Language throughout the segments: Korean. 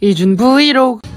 이준 브이로그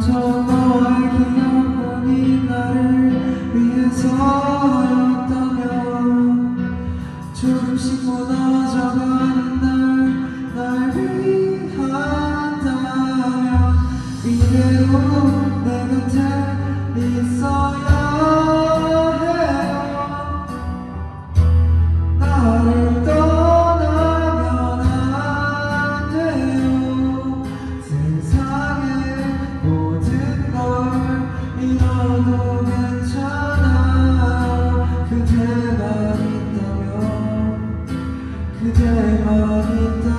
to 그대 머리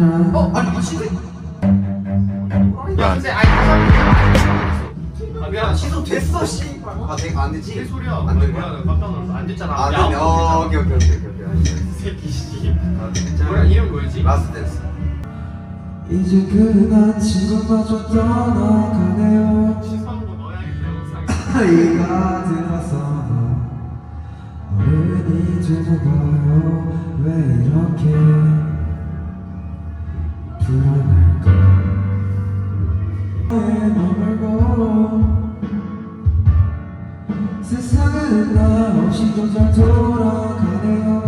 어? 음. 아니 미친데? 야. 근데 아니 그 아, 미안. 시도 됐어 씨. 아 내가 안 되지? 소리야. 안 된 거야? 깜짝 놀랐어. 안 됐잖아. 아, 야, 야, 어, 오케이 오케이 오케이 오케이. 새끼 씨. 아, 뭐야 이름 뭐였지? 라스 댄스. 이제 그난 친구마저 떠나가네요. 이가 들어서 어른이 되어가요. 왜 이렇게? 점점 돌아가네요.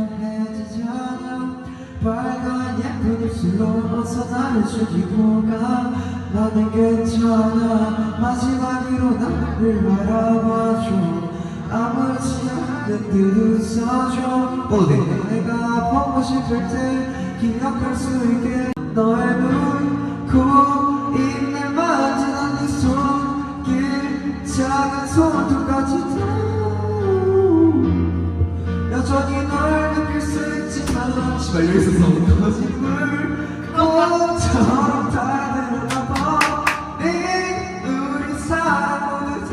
어서 나를 죽이고 가. 나는 괜찮아. 마지막으로 나를 바라봐줘. 아무렇지 않은 듯 웃어줘. 어, 네. 내가 보고 싶을 때 기억할 수 있게 너의 눈 코 입을 만지는 네 손길 작은 손톱까지 다. 여전히 널 느낄 수 있지 만 시발 여기 있었어 물꽃처럼 다들었나 봐 네, 우리 사랑 모두 다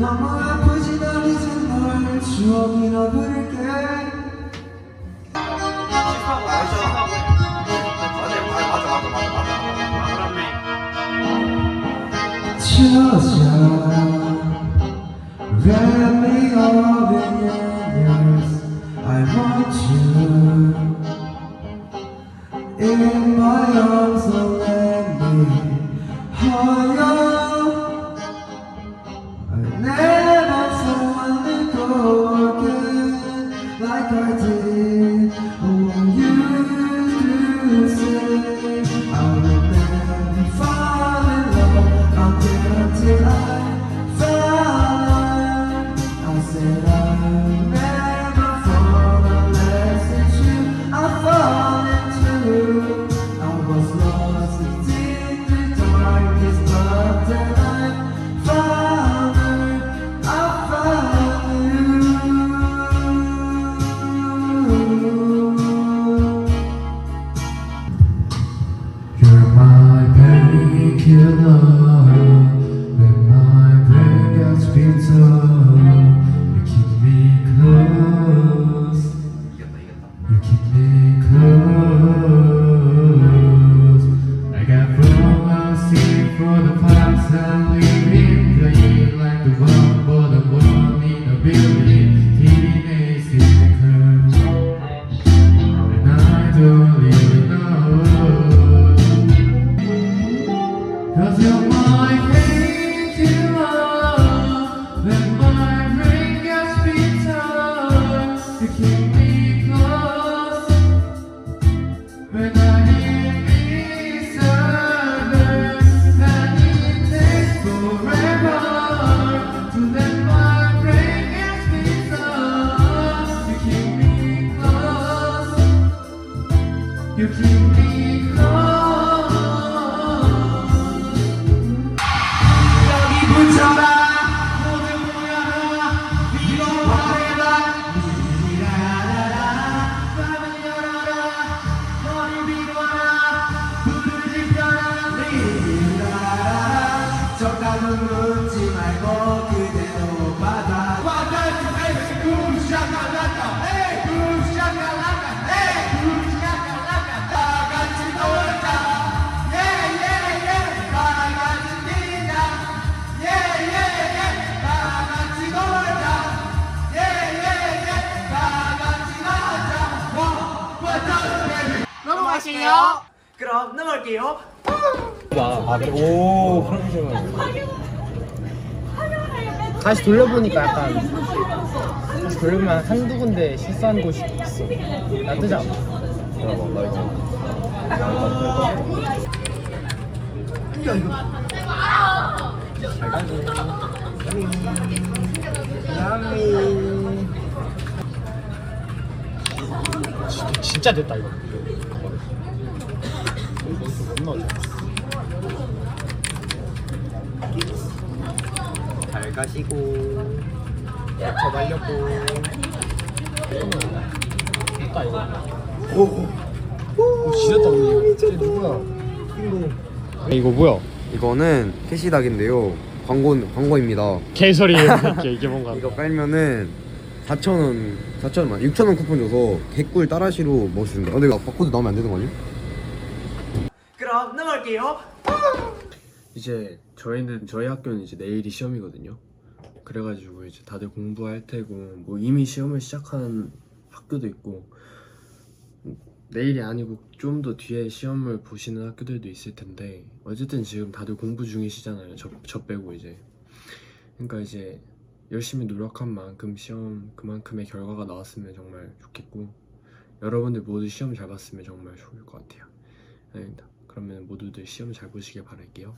너무 널 이제 널 추억이라 부를게 실수하고 맞아. 실수하고. 맞아 맞아 맞아 맞아 맞아 아, 그렇네. 찾아 Hallelujah. 넘어가실게요. 그럼 넘어갈게요. 다시 돌려보니까 약간 다시 돌려보면 한두 군데 실수한 곳이 있어 않아 진- 진짜 됐다 이거 어려워. 잘 가시고 저 말렸고. 됐다 이거 오 지렸다 우리 쟤 누구야? 이거. 뭐야? 이거는 캐시닭인데요. 광고 광고입니다. 개소리예요 이게, 이게 뭔가. 이거 깔면은 4,000원 4,000원 6,000원 쿠폰 줘서 개꿀 따라시로 먹을 수 있는데 근데 이거 바코드 나오면 안 되는 거 아니야? 그럼 넘어갈게요. 이제 저희는 저희 학교는 이제 내일이 시험이거든요. 그래가지고 이제 다들 공부할 테고 뭐 이미 시험을 시작한 학교도 있고 내일이 아니고 좀 더 뒤에 시험을 보시는 학교들도 있을 텐데 어쨌든 지금 다들 공부 중이시잖아요. 저, 저 빼고 이제. 그러니까 이제 열심히 노력한 만큼 시험 그만큼의 결과가 나왔으면 정말 좋겠고 여러분들 모두 시험 잘 봤으면 정말 좋을 것 같아요. 아닙니다. 그러면 모두들 시험 잘 보시길 바랄게요.